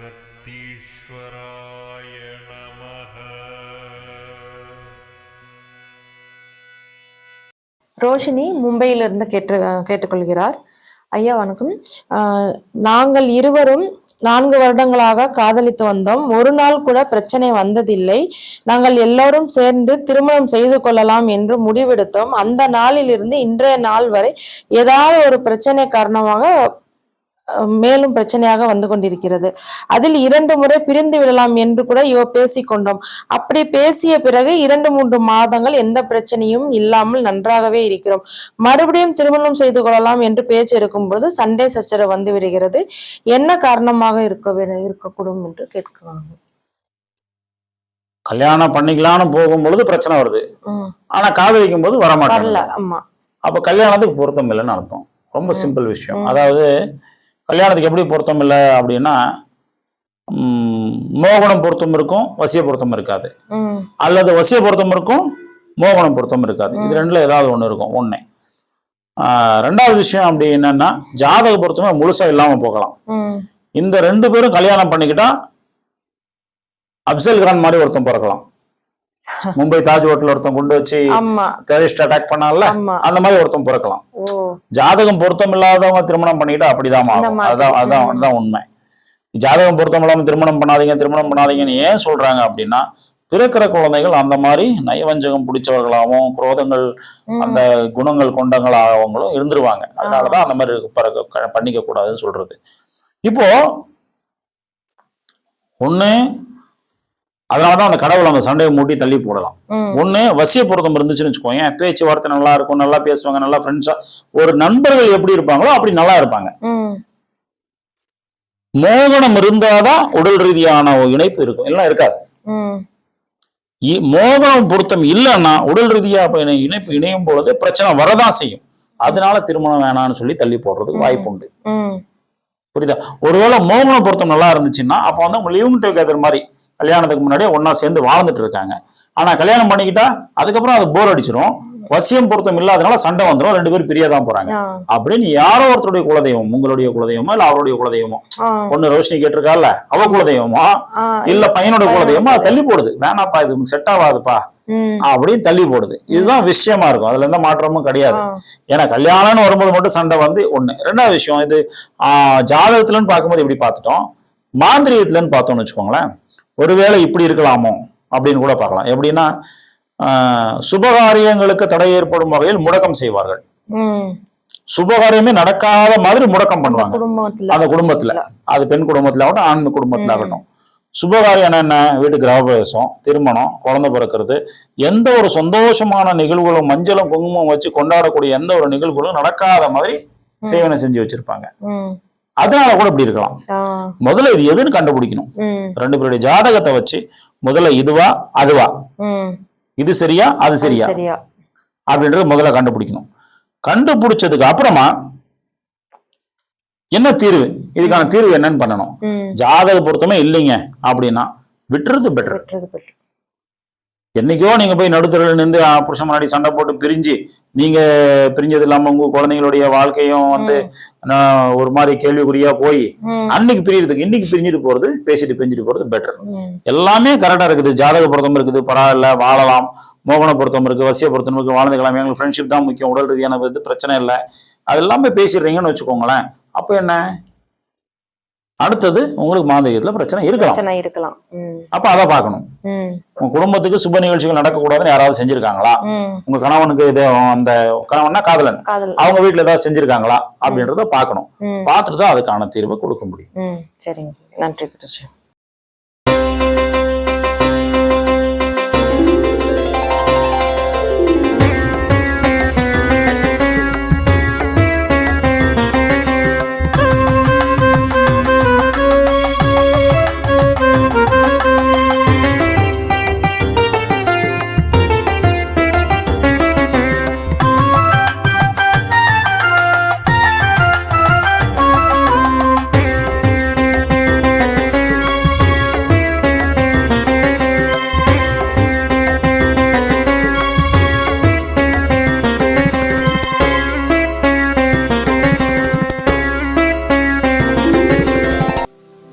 அகத்தீஸ்வராய நமः ரோஷினி மும்பையிலிருந்து கேட்டு கேட்டுக்கொள்கிறார். ஐயா வணக்கம். ஆஹ் நாங்கள் இருவரும் நான்கு வருடங்களாக காதலித்து வந்தோம். ஒரு நாள் கூட பிரச்சனை வந்ததில்லை. நாங்கள் எல்லோரும் சேர்ந்து திருமணம் செய்து கொள்ளலாம் என்று முடிவெடுத்தோம். அந்த நாளிலிருந்து இன்றைய நாள் வரை ஏதாவது ஒரு பிரச்சனை காரணமாக மேலும் பிரச்சனையாக வந்து கொண்டிருக்கிறது. அதில் இரண்டு முறை பிரிந்து விடலாம் என்று கூட யோ பேசிக்கொண்டோம். அப்படி பேசிய பிறகு இரண்டு மூன்று மாதங்கள் எந்த பிரச்சனையும் இல்லாமல் நன்றாகவே இருக்கிறோம். மறுபடியும் திருமணம் செய்து கொள்ளலாம் என்று பேச்சு எடுக்கும்போது சண்டை சச்சரவு வந்து விடுகிறது. என்ன காரணமாக இருக்க இருக்கக்கூடும் என்று கேட்கிறாங்க. கல்யாணம் பண்ணிக்கலாம்னு போகும்பொழுது பிரச்சனை வருது. ஆனா காதலிக்கும் போது ஆமா. அப்ப கல்யாணத்துக்கு பொருத்தம் இல்லைன்னு அர்த்தம். ரொம்ப. சிம்பிள் விஷயம். அதாவது கல்யாணத்துக்கு எப்படி பொருத்தம் இல்லை அப்படின்னா மோகனம் பொருத்தம் இருக்கும் வசிய பொருத்தம் இருக்காது. அல்லது வசிய பொருத்தம் இருக்கும் மோகனம் பொருத்தம் இருக்காது. இது. ரெண்டுல ஏதாவது ஒண்ணு இருக்கும் ஒண்ணு. ஆஹ் ரெண்டாவது விஷயம் அப்படி என்னன்னா ஜாதக பொருத்தமே முழுசா இல்லாம போகலாம். இந்த ரெண்டு பேரும் கல்யாணம் பண்ணிக்கிட்டா அப்சல் கான் மாதிரி ஒருத்தன் பிறக்கலாம். மும்பை தாஜ் ஹோட்டல் ஒருத்தன் கொண்டு வச்சு டெரரிஸ்ட் அட்டாக் பண்ணால அந்த மாதிரி ஒருத்தன் பிறக்கலாம். ஜாதகம் பொருத்தம் இல்லாதவங்க திருமணம் பண்ணிக்கிட்டா அப்படிதான். அதான் அதான் ம். அதுதான் உண்மை. ஜாதகம் பொருத்தம் இல்லாம திருமணம் பண்ணாதீங்க திருமணம் பண்ணாதீங்கன்னு ஏன் சொல்றாங்க அப்படின்னா பிறக்கிற குழந்தைகள் அந்த மாதிரி நயவஞ்சகம் பிடிச்சவர்களாகவும் குரோதங்கள் அந்த குணங்கள் கொண்டவங்களாகவங்களும் இருந்துருவாங்க. அதனாலதான் அந்த மாதிரி பிறக்க பண்ணிக்க கூடாதுன்னு சொல்றது. இப்போ ஒண்ணு அதனாலதான் அந்த கடவுள் அந்த சண்டையை மூட்டி தள்ளி போடலாம். ஒண்ணு வசிய பொருத்தம் இருந்துச்சுன்னு வச்சுக்கோங்க பேச்சுவார்த்தை நல்லா இருக்கும் நல்லா பேசுவாங்க நல்லா ஃப்ரெண்ட்ஸா ஒரு நண்பர்கள் எப்படி இருப்பாங்களோ அப்படி நல்லா இருப்பாங்க. மோகனம் இருந்தாதான் உடல் ரீதியான இணைப்பு இருக்கும். எல்லாம் இருக்காது. மோகனம் பொருத்தம் இல்லைன்னா உடல் ரீதியா இணைப்பு இணையும் பொழுது பிரச்சனை வரதான் செய்யும். அதனால திருமணம் வேணாம்னு சொல்லி தள்ளி போடுறதுக்கு வாய்ப்பு உண்டு. புரியுதா? ஒருவேளை மோகன பொருத்தம் நல்லா இருந்துச்சுன்னா அப்போ வந்து அவங்க லிவிங் டுகெதர் மாதிரி கல்யாணத்துக்கு முன்னாடியே ஒண்ணா சேர்ந்து வாழ்ந்துட்டு இருக்காங்க. ஆனா கல்யாணம் பண்ணிக்கிட்டா அதுக்கப்புறம் அது போர் அடிச்சிரும். வசியம் பொருத்தம் இல்லாதனால சண்டை வந்துடும் ரெண்டு பேரும் பிரியதான் போறாங்க. ஆ. அப்படின்னு யாரோ ஒருத்தருடைய குலதெய்வம் உங்களுடைய குலதெய்வமோ இல்ல அவருடைய குலதெய்வமோ. பொண்ணு ரோஷினி கேட்டிருக்கால அவ குலதெய்வமோ? இல்ல பையனோட குலதெய்வமோ? அது தள்ளி போடுது. வேணாப்பா இது செட் ஆகாதுப்பா. அப்படின்னு தள்ளி போடுது. இதுதான் விஷயமா இருக்கும். அதுல எந்த மாற்றமும் கிடையாது. ஏன்னா கல்யாணம்னு வரும்போது மட்டும் சண்டை வந்து ஒண்ணு. ரெண்டாவது விஷயம் இது ஆஹ், ஜாதகத்துலன்னு பார்க்கும்போது இப்படி பார்த்துட்டோம்? மாந்திரியத்துலன்னு பார்த்தோம்னு வச்சுக்கோங்களேன். ஒருவேளை இப்படி இருக்கலாமோ அப்படின்னு கூட பார்க்கலாம். எப்படின்னா சுபகாரியங்களுக்கு தடை ஏற்படும் வகையில் முடக்கம் செய்வார்கள். சுபகாரியமே நடக்காத மாதிரி முடக்கம் பண்ணுவாங்க. அந்த குடும்பத்துல. அது பெண் குடும்பத்துல ஆகட்டும் ஆண் குடும்பத்துல. ஆகட்டும். சுபகாரியம் என்ன வீட்டு கிரகப்பிரவேசம் திருமணம் குழந்தை பிறக்கிறது. எந்த ஒரு சந்தோஷமான நிகழ்வுகளும் மஞ்சளும் குங்குமம் வச்சு கொண்டாடக்கூடிய எந்த ஒரு நிகழ்வுகளும் நடக்காத மாதிரி சேவனை செஞ்சு வச்சிருப்பாங்க. அதனால கூட இப்படி இருக்கலாம். முதல்ல இது எதுன்னு கண்டுபிடிக்கணும். ரெண்டு பேருடைய ஜாதகத்தை வச்சு முதல்ல இதுவா அதுவா? இது சரியா அது சரியா? அப்படின்றத முதல்ல கண்டுபிடிக்கணும். கண்டுபிடிச்சதுக்கு அப்புறமா என்ன தீர்வு? இதுக்கான தீர்வு என்னன்னு பண்ணணும். ஜாதக பொருத்தமே இல்லைங்க அப்படின்னா விட்டுறது பெட்டர் என்னைக்கோ நீங்க போய் நடுத்தரில் நின்று புருஷன் முன்னாடி சண்டை போட்டு பிரிஞ்சு நீங்க பிரிஞ்சது இல்லாம உங்க குழந்தைங்களுடைய வாழ்க்கையும் வந்து ஒரு மாதிரி கேள்விக்குறியா போய் அன்னைக்கு பிரியறதுக்கு இன்னைக்கு பிரிஞ்சுட்டு போறது பேசிட்டு பிரிஞ்சுட்டு போறது பெட்டர் எல்லாமே கரெக்டா இருக்குது. ஜாதக பொருத்தம் இருக்குது. பரவாயில்ல வாழலாம். மோகன பொருத்தம் இருக்கு வசிய பொருத்தம் இருக்கு வாழ்ந்துக்கலாம். எங்களுக்கு ஃப்ரெண்ட்ஷிப் தான் முக்கியம். உடல் ரீதியான பிரச்சனை இல்லை. அது எல்லாமே பேசிடுறீங்கன்னு வச்சுக்கோங்களேன். அப்போ என்ன? அடுத்தது உங்களுக்கு மாந்திரியத்துல பிரச்சனை இருக்கலாம். இருக்கலாம். அப்ப அதை பார்க்கணும். ம். உங்க குடும்பத்துக்கு சுப நிகழ்ச்சிகள் நடக்கக்கூடாதுன்னு யாராவது செஞ்சிருக்காங்களா? உங்க கணவனுக்கு இது அந்த கணவன்னா காதலன். காதல் அவங்க வீட்டுல ஏதாவது செஞ்சிருக்காங்களா? அப்படின்றத பார்க்கணும். ம். பார்த்துட்டு தான் அதுக்கான தீர்வை கொடுக்க முடியும். சரிங்க. நன்றி